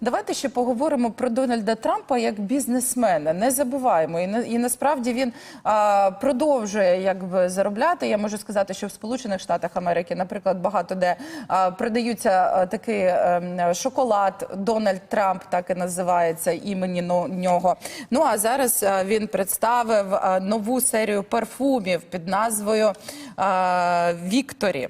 давайте ще поговоримо про Дональда Трампа як бізнесмена. Не забуваємо. І, на, і насправді він а, продовжує якби заробляти. Я можу сказати, що в Сполучених Штатах Америки, наприклад, багато де а, продаються а, такий ем, шоколад Дональд Трамп, так і називається імені но- нього. Ну а зараз а, він представив а, нову серію парфумів під назвою а, Вікторі.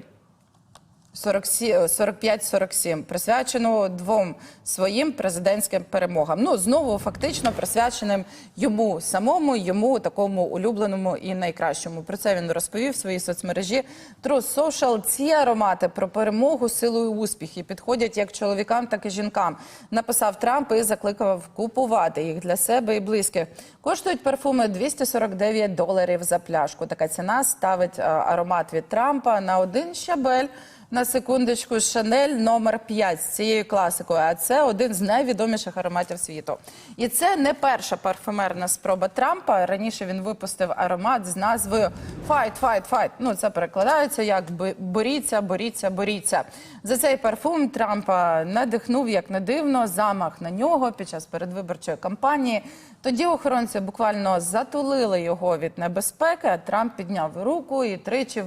45-47, присвяченого двом своїм президентським перемогам. Ну знову фактично присвяченим йому самому, йому такому улюбленому і найкращому. Про це він розповів в своїй соцмережі True Social. Ці аромати про перемогу, силу і успіхи підходять як чоловікам, так і жінкам. Написав Трамп і закликав купувати їх для себе і близьких. Коштують парфуми 249 доларів за пляшку. Така ціна ставить аромат від Трампа на один щабель. На секундочку, Шанель номер 5 з цією класикою. А це один з найвідоміших ароматів світу. І це не перша парфумерна спроба Трампа. Раніше він випустив аромат з назвою Fight, fight, fight. Ну це перекладається як «Бо- боріться, боріться, боріться. За цей парфум Трампа надихнув, як не дивно, замах на нього під час передвиборчої кампанії. Тоді охоронці буквально затулили його від небезпеки. а Трамп підняв руку і тричі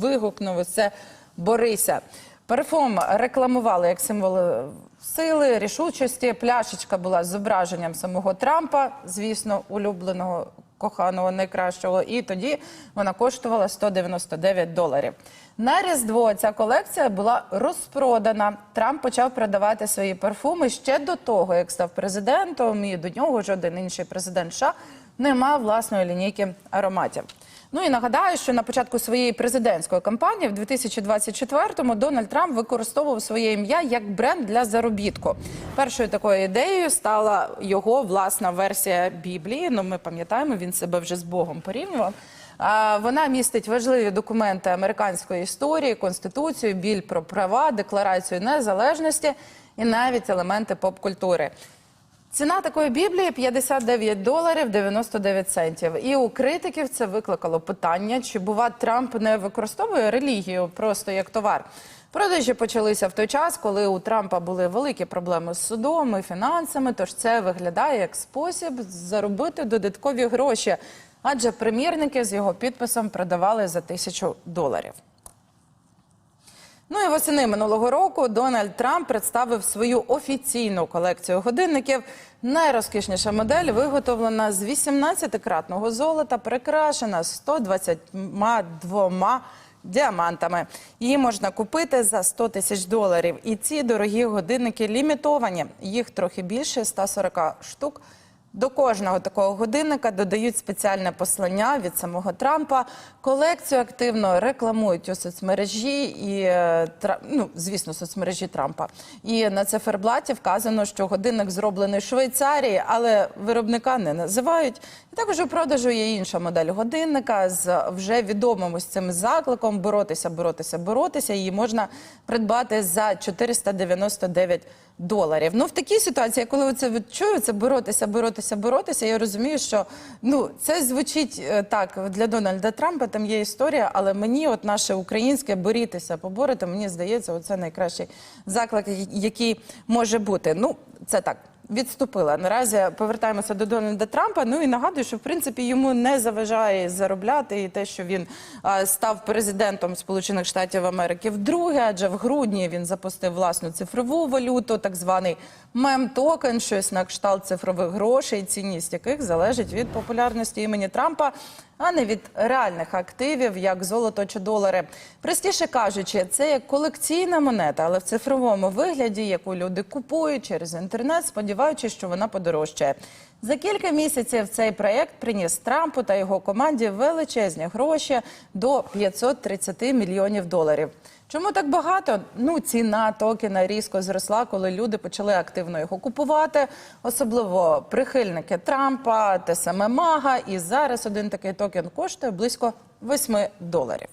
вигукнув це Борися. Парфум рекламували як символ е, сили, рішучості. Пляшечка була з зображенням самого Трампа, звісно, улюбленого, коханого, найкращого. І тоді вона коштувала 199 доларів. На Різдво ця колекція була розпродана. Трамп почав продавати свої парфуми ще до того, як став президентом, і до нього жоден інший президент США не мав власної лінійки ароматів. Ну і нагадаю, що на початку своєї президентської кампанії в 2024-му Дональд Трамп використовував своє ім'я як бренд для заробітку. Першою такою ідеєю стала його власна версія Біблії. Ну, ми пам'ятаємо, він себе вже з Богом порівнював. Вона містить важливі документи американської історії, конституцію, біль про права, декларацію незалежності і навіть елементи поп-культури. Ціна такої біблії 59 доларів 99 центів. І у критиків це викликало питання, чи бува Трамп не використовує релігію просто як товар. Продажі почалися в той час, коли у Трампа були великі проблеми з судом і фінансами. Тож це виглядає як спосіб заробити додаткові гроші, адже примірники з його підписом продавали за тисячу доларів. Ну і восени минулого року Дональд Трамп представив свою офіційну колекцію годинників. Найрозкішніша модель виготовлена з 18-кратного золота, прикрашена 122 діамантами. Її можна купити за 100 тисяч доларів. І ці дорогі годинники лімітовані. Їх трохи більше 140 штук. До кожного такого годинника додають спеціальне послання від самого Трампа. Колекцію активно рекламують у соцмережі і е, ну, звісно, соцмережі Трампа. І на циферблаті вказано, що годинник зроблений в Швейцарії, але виробника не називають. І також у продажу є інша модель годинника з вже відомим ось цим закликом боротися, боротися, боротися. Її можна придбати за 499 доларів. Ну в такій ситуації, коли це відчую, це боротися, боротися, боротися. Я розумію, що ну це звучить е, так для Дональда Трампа. Там є історія, але мені, от наше українське борітися, поборити, мені здається, оце найкращий заклик, який може бути. Ну це так. Відступила. Наразі повертаємося до Дональда Трампа. Ну і нагадую, що в принципі йому не заважає заробляти і те, що він став президентом Сполучених Штатів Америки вдруге, адже в грудні він запустив власну цифрову валюту, так званий мем-токен, щось на кшталт цифрових грошей, цінність яких залежить від популярності імені Трампа, а не від реальних активів, як золото чи долари. Простіше кажучи, це як колекційна монета, але в цифровому вигляді, яку люди купують через інтернет, сподіваючись, що вона подорожчає. За кілька місяців цей проєкт приніс Трампу та його команді величезні гроші до 530 мільйонів доларів. Чому так багато? Ну, ціна токена різко зросла, коли люди почали активно його купувати, особливо прихильники Трампа, те саме Мага. І зараз один такий токен коштує близько 8 доларів.